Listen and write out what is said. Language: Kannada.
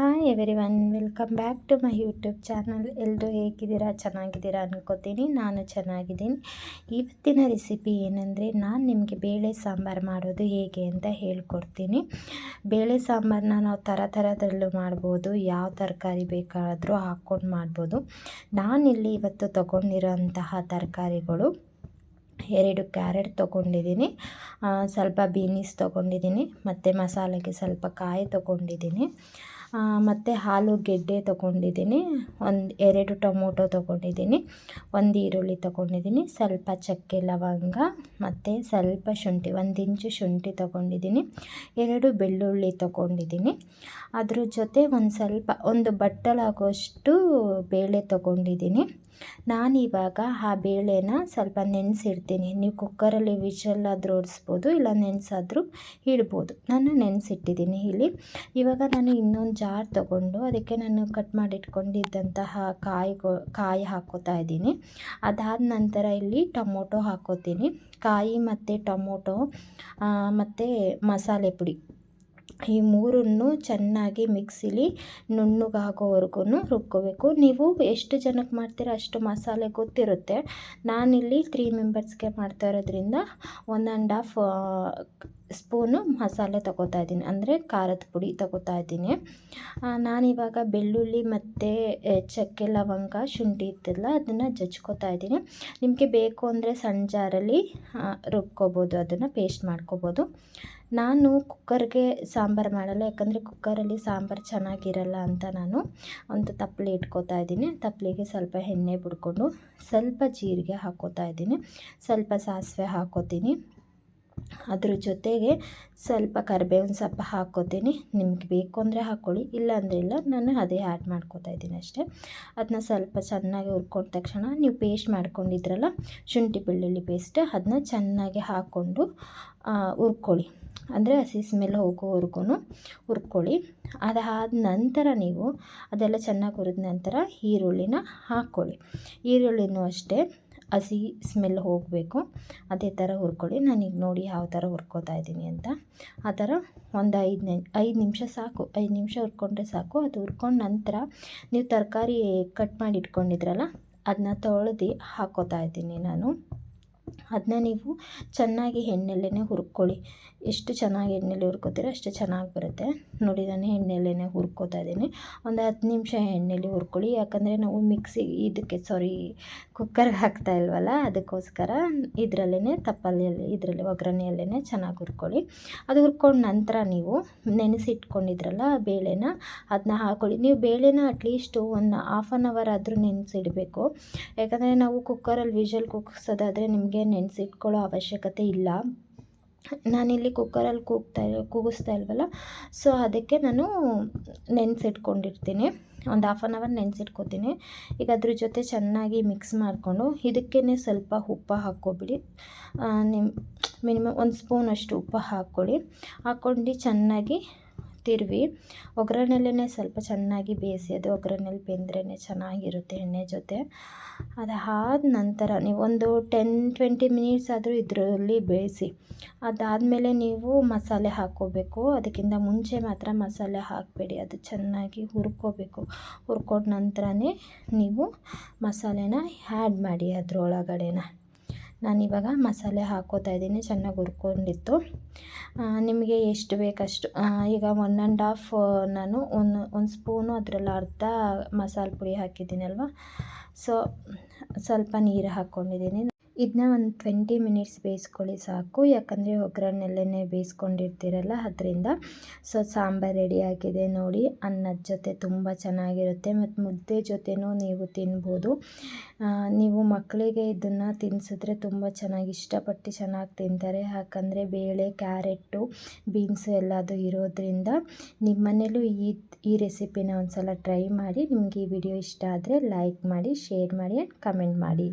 Hi everyone welcome back to my YouTube channel ಎಲ್ಲರೂ ಹೇಗಿದ್ದೀರಾ? ಚೆನ್ನಾಗಿದ್ದೀರಾ ಅನ್ಕೋತೀನಿ. ನಾನು ಚೆನ್ನಾಗಿದ್ದೀನಿ. ಇವತ್ತಿನ ರೆಸಿಪಿ ಏನಂದರೆ, ನಾನು ನಿಮಗೆ ಬೇಳೆ ಸಾಂಬಾರು ಮಾಡೋದು ಹೇಗೆ ಅಂತ ಹೇಳ್ಕೊಡ್ತೀನಿ. ಬೇಳೆ ಸಾಂಬಾರನ್ನ ನಾವು ಥರ ಥರದಲ್ಲೂ ಮಾಡ್ಬೋದು. ಯಾವ ತರಕಾರಿ ಬೇಕಾದರೂ ಹಾಕ್ಕೊಂಡು ಮಾಡ್ಬೋದು. ನಾನಿಲ್ಲಿ ಇವತ್ತು ತೊಗೊಂಡಿರೋಂತಹ ತರಕಾರಿಗಳು, ಎರಡು ಕ್ಯಾರೆಟ್ ತೊಗೊಂಡಿದ್ದೀನಿ ಸ್ವಲ್ಪ ಬೀನೀಸ್ ತೊಗೊಂಡಿದ್ದೀನಿ, ಮತ್ತು ಮಸಾಲೆಗೆ ಸ್ವಲ್ಪ ಕಾಯಿ ತೊಗೊಂಡಿದ್ದೀನಿ. ಮತ್ತು ಆಲೂಗೆಡ್ಡೆ ತೊಗೊಂಡಿದ್ದೀನಿ. ಒಂದು ಎರಡು ಟೊಮೊಟೊ ತೊಗೊಂಡಿದ್ದೀನಿ. ಒಂದು ಈರುಳ್ಳಿ ತೊಗೊಂಡಿದ್ದೀನಿ. ಸ್ವಲ್ಪ ಚಕ್ಕೆ ಲವಂಗ, ಮತ್ತು ಸ್ವಲ್ಪ ಶುಂಠಿ, ಒಂದು ಇಂಚು ಶುಂಠಿ ತೊಗೊಂಡಿದ್ದೀನಿ. ಎರಡು ಬೆಳ್ಳುಳ್ಳಿ ತೊಗೊಂಡಿದ್ದೀನಿ. ಅದ್ರ ಜೊತೆ ಒಂದು ಸ್ವಲ್ಪ, ಒಂದು ಬಟ್ಟಲಾಗುವಷ್ಟು ಬೇಳೆ ತೊಗೊಂಡಿದ್ದೀನಿ. ನಾನಿವಾಗ ಆ ಬೇಳೆನ ಸ್ವಲ್ಪ ನೆನೆಸಿಡ್ತೀನಿ. ನೀವು ಕುಕ್ಕರಲ್ಲಿ ವಿಷಲ್ಲಾದರೂ ಓಡಿಸ್ಬೋದು ಇಲ್ಲ ನೆನೆಸಾದರೂ ಇಡ್ಬೋದು. ನಾನು ನೆನೆಸಿಟ್ಟಿದ್ದೀನಿ ಇಲ್ಲಿ. ಇವಾಗ ನಾನು ಇನ್ನೊಂದು ಜಾರ್ ತೊಗೊಂಡು ಅದಕ್ಕೆ ನಾನು ಕಟ್ ಮಾಡಿಟ್ಕೊಂಡಿದ್ದಂತಹ ಕಾಯಿಗೊ, ಕಾಯಿ ಹಾಕೋತಾ ಇದ್ದೀನಿ. ಅದಾದ ನಂತರ ಇಲ್ಲಿ ಟೊಮೊಟೊ ಹಾಕೋತೀನಿ. ಕಾಯಿ ಮತ್ತು ಟೊಮೊಟೊ ಮತ್ತು ಮಸಾಲೆ ಪುಡಿ. ಈ ಮೂರನ್ನು ಚೆನ್ನಾಗಿ ಮಿಕ್ಸಿಲಿ ನುಣ್ಣಗಾಗೋವರೆಗೂ ರುಬ್ಕೋಬೇಕು. ನೀವು ಎಷ್ಟು ಜನಕ್ಕೆ ಮಾಡ್ತೀರೋ ಅಷ್ಟು ಮಸಾಲೆ ಗೊತ್ತಿರುತ್ತೆ. ನಾನಿಲ್ಲಿ ತ್ರೀ ಮೆಂಬರ್ಸ್ಗೆ ಮಾಡ್ತಾ ಇರೋದ್ರಿಂದ ಒನ್ ಆ್ಯಂಡ್ ಹಾಫ್ ಸ್ಪೂನು ಮಸಾಲೆ ತಗೋತಾ ಇದ್ದೀನಿ. ಅಂದರೆ ಖಾರದ ಪುಡಿ ತಗೋತಾ ಇದ್ದೀನಿ. ನಾನಿವಾಗ ಬೆಳ್ಳುಳ್ಳಿ ಮತ್ತು ಚಕ್ಕೆ ಲವಂಗ ಶುಂಠಿ ಇತ್ತಲ್ಲ, ಅದನ್ನು ಜಜ್ಕೋತಾ ಇದ್ದೀನಿ. ನಿಮಗೆ ಬೇಕು ಅಂದರೆ ಸಣ್ಣ ಜಾರಲ್ಲಿ ರುಬ್ಕೋಬೋದು, ಅದನ್ನು ಪೇಸ್ಟ್ ಮಾಡ್ಕೋಬೋದು. ನಾನು ಕುಕ್ಕರ್ಗೆ ಸಾಂಬಾರು ಮಾಡಲ್ಲ, ಯಾಕಂದರೆ ಕುಕ್ಕರಲ್ಲಿ ಸಾಂಬಾರು ಚೆನ್ನಾಗಿರಲ್ಲ ಅಂತ ನಾನು ಒಂದು ತಪ್ಪಲೆ ಇಟ್ಕೋತಾ ಇದ್ದೀನಿ. ತಪ್ಪಲಿಗೆ ಸ್ವಲ್ಪ ಎಣ್ಣೆ ಬಿಡ್ಕೊಂಡು ಸ್ವಲ್ಪ ಜೀರಿಗೆ ಹಾಕೋತಾ ಇದ್ದೀನಿ. ಸ್ವಲ್ಪ ಸಾಸಿವೆ ಹಾಕ್ಕೋತೀನಿ ಅದ್ರ ಜೊತೆಗೆ ಸ್ವಲ್ಪ ಕರಿಬೇವಿನ ಸೊಪ್ಪು ಹಾಕ್ಕೋತೀನಿ. ನಿಮ್ಗೆ ಬೇಕು ಅಂದರೆ ಹಾಕ್ಕೊಳ್ಳಿ ಇಲ್ಲ ಅಂದರೆ ಇಲ್ಲ, ನಾನು ಅದೇ ಆ್ಯಡ್ ಮಾಡ್ಕೋತಾ ಇದ್ದೀನಿ ಅಷ್ಟೇ. ಅದನ್ನ ಸ್ವಲ್ಪ ಚೆನ್ನಾಗಿ ಹುರ್ಕೊಂಡ ತಕ್ಷಣ ನೀವು ಪೇಸ್ಟ್ ಮಾಡ್ಕೊಂಡಿದ್ರಲ್ಲ, ಶುಂಠಿ ಬೆಳ್ಳುಳ್ಳಿ ಪೇಸ್ಟ್ ಅದನ್ನ ಚೆನ್ನಾಗಿ ಹಾಕ್ಕೊಂಡು ಹುರ್ಕೊಳ್ಳಿ. ಅಂದರೆ ಹಸಿ ಸ್ಮೆಲ್ ಹೋಗೋವರೆಗೂ ಹುರ್ಕೊಳ್ಳಿ. ಅದಾದ ನಂತರ ನೀವು ಅದೆಲ್ಲ ಚೆನ್ನಾಗಿ ಹುರಿದ ನಂತರ ಈರುಳ್ಳಿನ ಹಾಕ್ಕೊಳ್ಳಿ ಈರುಳ್ಳಿನೂ ಅಷ್ಟೇ. ಹಸಿ ಸ್ಮೆಲ್ ಹೋಗಬೇಕು. ಅದೇ ಥರ ಹುರ್ಕೊಳ್ಳಿ. ನಾನೀಗ ನೋಡಿ ಯಾವ ಥರ ಹುರ್ಕೋತಾ ಇದ್ದೀನಿ ಅಂತ. ಆ ಥರ ಒಂದು ಐದು ನಿ ಐದು ನಿಮಿಷ ಸಾಕು. ಐದು ನಿಮಿಷ ಹುರ್ಕೊಂಡ್ರೆ ಸಾಕು. ಅದು ಹುರ್ಕೊಂಡ ನಂತರ ನೀವು ತರಕಾರಿ ಕಟ್ ಮಾಡಿ ಇಟ್ಕೊಂಡಿದ್ರಲ್ಲ ಅದನ್ನ ತೊಳೆದು ಹಾಕ್ಕೋತಾ ಇದ್ದೀನಿ ನಾನು. ಅದನ್ನ ನೀವು ಚೆನ್ನಾಗಿ ಎಣ್ಣೆಲ್ಲೇ ಹುರ್ಕೊಳ್ಳಿ. ಎಷ್ಟು ಚೆನ್ನಾಗಿ ಎಣ್ಣೆಲಿ ಹುರ್ಕೋತೀರ ಅಷ್ಟು ಚೆನ್ನಾಗಿ ಬರುತ್ತೆ. ನೋಡಿ, ನಾನು ಎಣ್ಣೆಲ್ಲೇ ಹುರ್ಕೋತಾ ಇದ್ದೀನಿ. ಒಂದು ಹತ್ತು ನಿಮಿಷ ಎಣ್ಣೆಲಿ ಹುರ್ಕೊಳ್ಳಿ. ಯಾಕಂದರೆ ನಾವು ಮಿಕ್ಸಿ ಇದಕ್ಕೆ ಸಾರಿ ಕುಕ್ಕರ್ಗೆ ಹಾಕ್ತಾ ಇಲ್ವಲ್ಲ, ಅದಕ್ಕೋಸ್ಕರ ಇದರಲ್ಲೇ ತಪ್ಪಲೆಯಲ್ಲಿ ಇದರಲ್ಲಿ ಒಗ್ಗರಣೆಯಲ್ಲೇ ಚೆನ್ನಾಗಿ ಹುರ್ಕೊಳ್ಳಿ. ಅದು ಹುರ್ಕೊಂಡು ನಂತರ ನೀವು ನೆನೆಸಿಟ್ಕೊಂಡಿದ್ರಲ್ಲ ಬೇಳೆನ ಅದನ್ನ ಹಾಕ್ಕೊಳ್ಳಿ ನೀವು ಬೇಳೆನ ಅಟ್ಲೀಸ್ಟು ಒಂದು ಹಾಫ್ ಆನ್ ಅವರ್ ಆದರೂ ನೆನೆಸಿಡಬೇಕು. ಯಾಕಂದರೆ ನಾವು ಕುಕ್ಕರಲ್ಲಿ ವಿಷಲ್ ಕುಗ್ಸೋದಾದರೆ ನಿಮಗೆ ನೆನೆಸಿಟ್ಕೊಳ್ಳೋ ಅವಶ್ಯಕತೆ ಇಲ್ಲ. ನಾನಿಲ್ಲಿ ಕುಕ್ಕರಲ್ಲಿ ಕೂಗ್ತಾ ಕೂಗಿಸ್ತಾ ಇಲ್ವಲ್ಲ? ಸೊ, ಅದಕ್ಕೆ ನಾನು ನೆನೆಸಿಟ್ಕೊಂಡಿರ್ತೀನಿ. ಒಂದು ಹಾಫ್ ಆನ್ ಅವರ್ ನೆನೆಸಿಟ್ಕೋತೀನಿ. ಈಗ ಅದ್ರ ಜೊತೆ ಚೆನ್ನಾಗಿ ಮಿಕ್ಸ್ ಮಾಡಿಕೊಂಡು ಇದಕ್ಕೇ ಸ್ವಲ್ಪ ಉಪ್ಪು ಹಾಕ್ಕೊಬಿಡಿ. ನಿಮ್ಮ ಮಿನಿಮಮ್ ಒಂದು ಸ್ಪೂನಷ್ಟು ಉಪ್ಪು ಹಾಕ್ಕೊಳ್ಳಿ. ಹಾಕ್ಕೊಂಡು ಚೆನ್ನಾಗಿ ತಿರುವಿ ಒಗ್ಗರಣೆಲೇ ಸ್ವಲ್ಪ ಚೆನ್ನಾಗಿ ಬೇಯಿಸಿ ಅದು ಒಗ್ಗರಣೆಲಿ ಬೆಂದ್ರೇ ಚೆನ್ನಾಗಿರುತ್ತೆ ಎಣ್ಣೆ ಜೊತೆ. ಅದಾದ ನಂತರ ನೀವು ಒಂದು ಟೆನ್ ಟ್ವೆಂಟಿ ಮಿನಿಟ್ಸ್ ಆದರೂ ಇದರಲ್ಲಿ ಬೇಯಿಸಿ. ಅದಾದಮೇಲೆ ನೀವು ಮಸಾಲೆ ಹಾಕ್ಕೋಬೇಕು. ಅದಕ್ಕಿಂತ ಮುಂಚೆ ಮಾತ್ರ ಮಸಾಲೆ ಹಾಕಬೇಡಿ. ಅದು ಚೆನ್ನಾಗಿ ಹುರ್ಕೋಬೇಕು. ಹುರ್ಕೊಂಡ ನಂತರನೇ ನೀವು ಮಸಾಲೆನ ಆ್ಯಡ್ ಮಾಡಿ ಅದರೊಳಗಡೆನ. ನಾನಿವಾಗ ಮಸಾಲೆ ಹಾಕೋತಾ ಇದ್ದೀನಿ, ಚೆನ್ನಾಗಿ ಹುರ್ಕೊಂಡಿತ್ತು. ನಿಮಗೆ ಎಷ್ಟು ಬೇಕಷ್ಟು ಈಗ ಒನ್ ಆ್ಯಂಡ್ ಹಾಫ್ ನಾನು ಒಂದು ಒಂದು ಸ್ಪೂನು ಅದರಲ್ಲಿ ಅರ್ಧ ಮಸಾಲೆ ಪುಡಿ ಹಾಕಿದ್ದೀನಲ್ವ? ಸೊ ಸ್ವಲ್ಪ ನೀರು ಹಾಕ್ಕೊಂಡಿದ್ದೀನಿ ಇದನ್ನ ಒಂದು ಟ್ವೆಂಟಿ ಮಿನಿಟ್ಸ್ ಬೇಯಿಸ್ಕೊಳ್ಳಿ ಸಾಕು. ಯಾಕಂದರೆ ಒಗ್ಗರಣೆಲ್ಲೇ ಬೇಯಿಸ್ಕೊಂಡಿರ್ತೀರಲ್ಲ, ಅದರಿಂದ. ಸೊ ಸಾಂಬಾರು ರೆಡಿಯಾಗಿದೆ ನೋಡಿ. ಅನ್ನದ ಜೊತೆ ತುಂಬ ಚೆನ್ನಾಗಿರುತ್ತೆ. ಮತ್ತು ಮುದ್ದೆ ಜೊತೆನೂ ನೀವು ತಿನ್ಬೋದು. ನೀವು ಮಕ್ಕಳಿಗೆ ಇದನ್ನು ತಿನ್ನಿಸಿದ್ರೆ ತುಂಬ ಚೆನ್ನಾಗಿ ಇಷ್ಟಪಟ್ಟು ಚೆನ್ನಾಗಿ ತಿಂತಾರೆ. ಯಾಕಂದರೆ ಬೇಳೆ ಕ್ಯಾರೆಟು ಬೀನ್ಸು ಎಲ್ಲದು ಇರೋದ್ರಿಂದ ನಿಮ್ಮನೇಲೂ ಈ ಈ ರೆಸಿಪಿನ ಒಂದು ಸಲ ಟ್ರೈ ಮಾಡಿ. ನಿಮಗೆ ಈ ವಿಡಿಯೋ ಇಷ್ಟ ಆದರೆ ಲೈಕ್ ಮಾಡಿ ಶೇರ್ ಮಾಡಿ ಆ್ಯಂಡ್ ಕಮೆಂಟ್ ಮಾಡಿ.